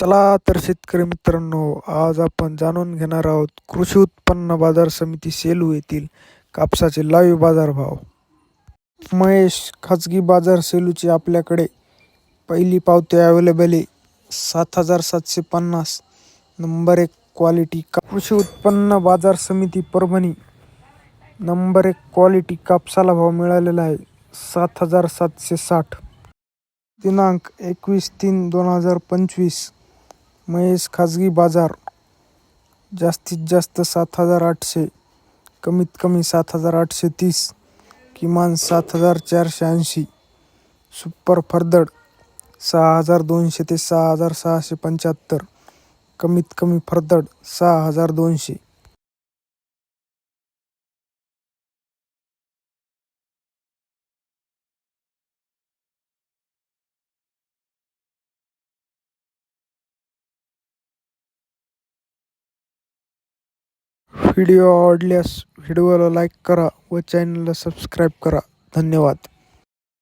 चला तर शेतकरी मित्रांनो आज आपण जाणून घेणार आहोत कृषी उत्पन्न बाजार समिती सेलू येथील कापसाचे लाईव्ह बाजारभाव. महेश खाजगी बाजार सेलूची आपल्याकडे पहिली पावती अवेलेबल आहे. सात हजार सातशे पन्नास. नंबर एक क्वालिटी का कृषी उत्पन्न बाजार समिती परभणी. नंबर एक क्वालिटी कापसाला भाव मिळालेला आहे. सात हजार सातशे साठ. दिनांक एकवीस तीन दोन हजार पंचवीस. महेश खाजगी बाजार. जास्तीत जास्त सात हजार आठशे कमीत कमी सात हजार आठशे तीस किमान सात हजार चारशे ऐंशी. सुपर फरदड सहा हजार दोनशे ते सहा हजार सहाशे पंच्याहत्तर कमीत कमी फरदड सहा हजार दोनशे. व्हिडिओ आवडल्यास व्हिडिओला लाईक करा व चॅनलला सबस्क्राईब करा. धन्यवाद.